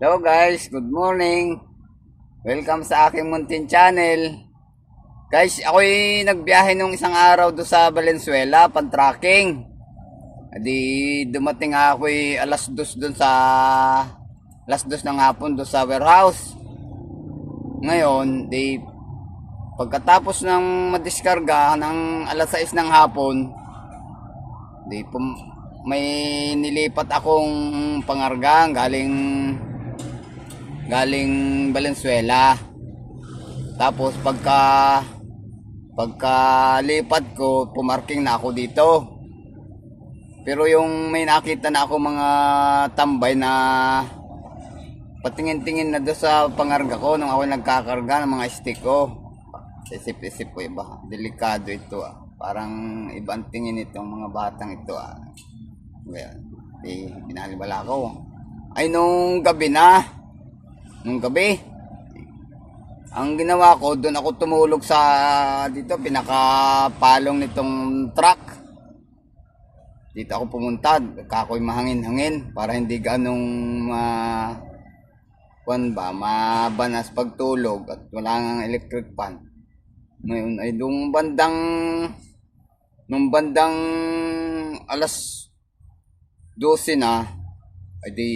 Hello guys, good morning. Welcome sa aking Muntin Channel. Guys, ako'y nagbiyahe nung isang araw do sa Valenzuela, pan-tracking. Di dumating ako'y alas dos dun sa alas dos ng hapon do sa warehouse. Ngayon, di pagkatapos ng madiskarga ng alas 6 ng hapon, di pum, may nilipat akong pangargang galing galing Valenzuela. Tapos pagka pagka lipat ko, pumarking na ako dito. Pero yung may nakita na ako mga tambay na patingin-tingin na doon sa pangarga ko nung ako nagkakarga ng mga stick ko. Isip-isip ko iba. Delikado ito ah. Parang ibang tingin itong mga batang ito ah. Ngayon, eh, binalibala ko. Ay, nung gabi na, nung gabi, ang ginawa ko, doon ako tumulog sa, dito, pinakapalong nitong truck. Dito ako pumunta, kakoy mahangin-hangin, para hindi ganong ma, kwan ba, mabanas pagtulog at wala nga electric fan. Ngayon ay nung bandang, nung bandang alas 12 na, ay di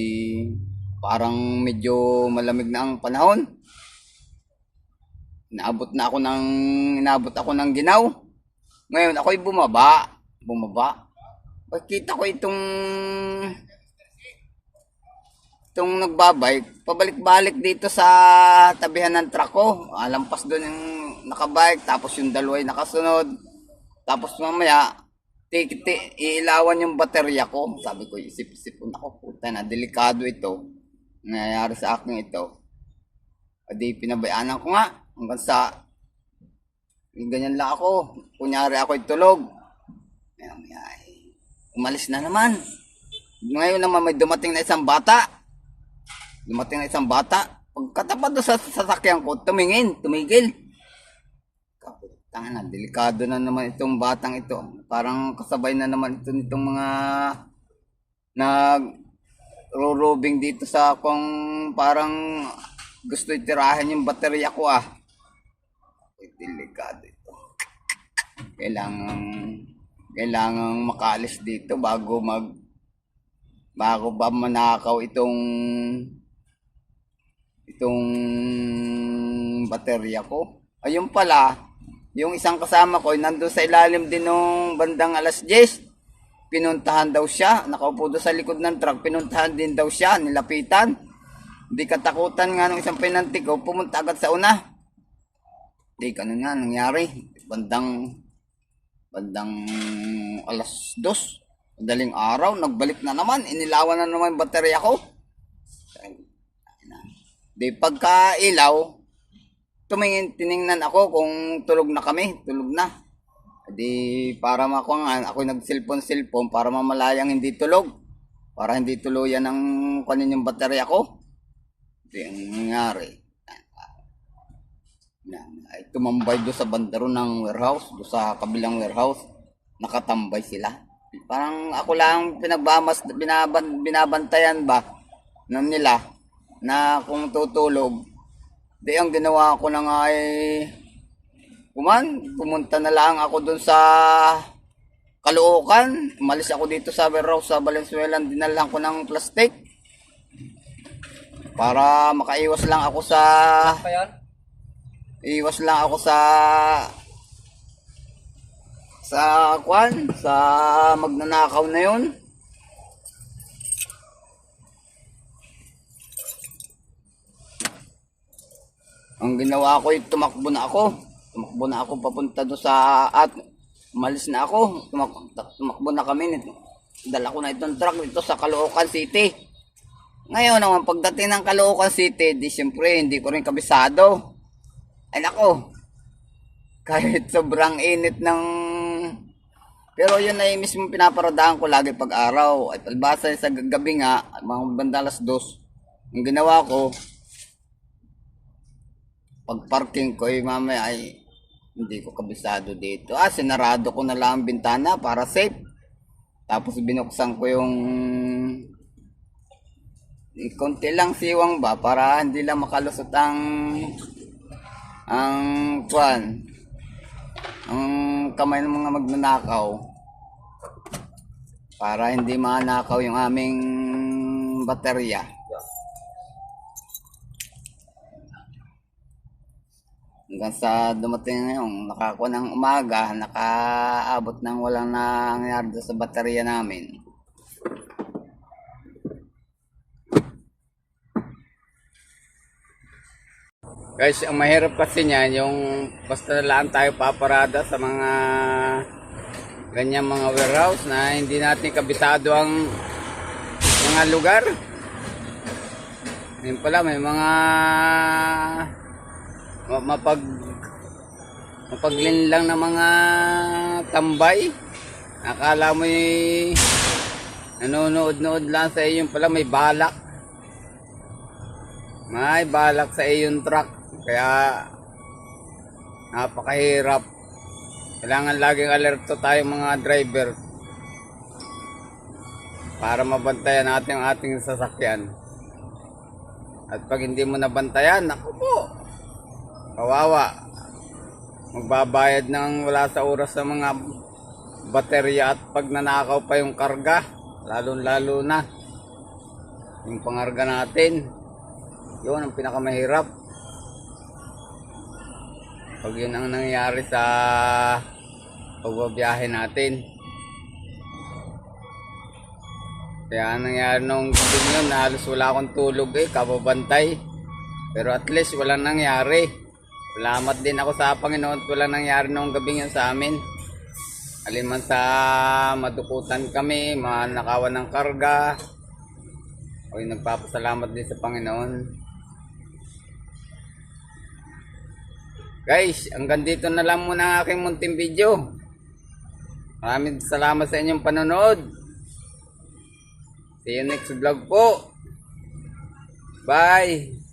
parang medyo malamig na ang panahon. Inaabot na ako ng inaabot ako ng ginaw. Ngayon ako'y bumaba, bumaba. Pagkita ko itong itong nagbabike, pabalik-balik dito sa tabihan ng truck ko. Alampas doon yung nakabike, tapos yung dalawa nakasunod. Tapos mamaya, tikiti, iilawan yung baterya ko. Sabi ko, isip-isip ko, naku, puta na, delikado ito. Nangyayari sa akin ito. Adi, pinabayaanan ko nga, hanggang sa, ganyan lang ako. Kunyari ako tulog. Ay, ay, umalis na naman. Ngayon naman may dumating na isang bata. Dumating na isang bata. Pagkatapat doon sa sasakyan ko, tumingin, tumigil. Kaputang na, delikado na naman itong batang ito. Parang kasabay na naman ito nitong mga nag rurubing dito sa kung parang gusto itirahan yung baterya ko ah. Ay, delikado ito. Kailangan kailangan makalis dito bago mag bago ba manakaw itong itong baterya ko. Ayun pala, yung isang kasama ko, nandun sa ilalim din nung bandang alas 10. Pinuntahan daw siya, nakaupo doon sa likod ng truck, pinuntahan din daw siya, nilapitan. Hindi katakutan nga ng isang pinantig ko, pumunta agad sa una. Di ganun nga nangyari. Bandang bandang alas 2. Madaling araw, nagbalik na naman, inilawan na naman yung baterya ko. Di pagka ilaw, tumingin, tiningnan ako kung tulog na kami, tulog na. Di para makuha nga, ako nag-cellphone-cellphone para mamalayang hindi tulog. Para hindi tuluyan ng kanin yung baterya ko. Di ang nangyari. Ay tumambay doon sa bandaro ng warehouse, doon sa kabilang warehouse. Nakatambay sila. Parang ako lang pinagbamas, binaban, binabantayan ba ng nila na kung tutulog. Di ang ginawa ko na nga ay kuman, pumunta na lang ako doon sa Caloocan. Umalis ako dito sa warehouse sa Valenzuela, dinalang ko ng plastic. Para makaiwas lang ako sa yan? iwas lang ako sa sa kwan, sa magnanakaw na yun. Ang ginawa ko ay tumakbo na ako. Tumakbo na ako papunta do sa at umalis na ako. Tumak, tumakbo na kami. Dala ko na itong truck dito sa Caloocan City. Ngayon naman pagdating ng Caloocan City, di siyempre hindi ko rin kabisado. Ay nako, kahit sobrang init ng... Pero yun ay mismo pinaparadaan ko lagi pag araw. At palbasa sa gabi nga, mga bandalas dos, ang ginawa ko, pag parking ko ay mamaya ay hindi ko kabisado dito. Ah, sinarado ko na lang ang bintana para safe. Tapos binuksan ko yung konti lang siwang ba para hindi lang makalusot ang ang kwan ang kamay ng mga magnanakaw para hindi manakaw yung aming baterya. Hanggang sa dumating ngayon, nakakuha ng umaga, nakaabot ng walang nangyari sa baterya namin. Guys, ang mahirap kasi niyan, yung basta lang tayo paparada sa mga ganyan mga warehouse na hindi natin kabisado ang mga lugar. Yun pala, may mga ma- mapag mapaglinlang na mga tambay. Akala mo yung nanonood-nood lang sa iyo, pala may balak. May balak sa iyong truck. Kaya napakahirap. Kailangan laging alerto tayo mga driver para mabantayan natin ang ating sasakyan. At pag hindi mo nabantayan, naku po, kawawa. Magbabayad ng wala sa oras sa mga baterya at pag nanakaw pa yung karga, lalo-lalo na yung pangarga natin. Yun ang pinakamahirap. Pag yun ang nangyari sa pagbabiyahe natin. Kaya ang nangyari nung gabi yun, halos wala akong tulog eh, kababantay. Pero at least walang nangyari. Salamat din ako sa Panginoon at walang nangyari nung gabi yun sa amin. Aliman sa madukutan kami, manakawan ng karga. Ako'y nagpapasalamat din sa Panginoon. Guys, hanggang dito na lang muna ang aking munting video. Maraming salamat sa inyong panonood. See you next vlog po. Bye!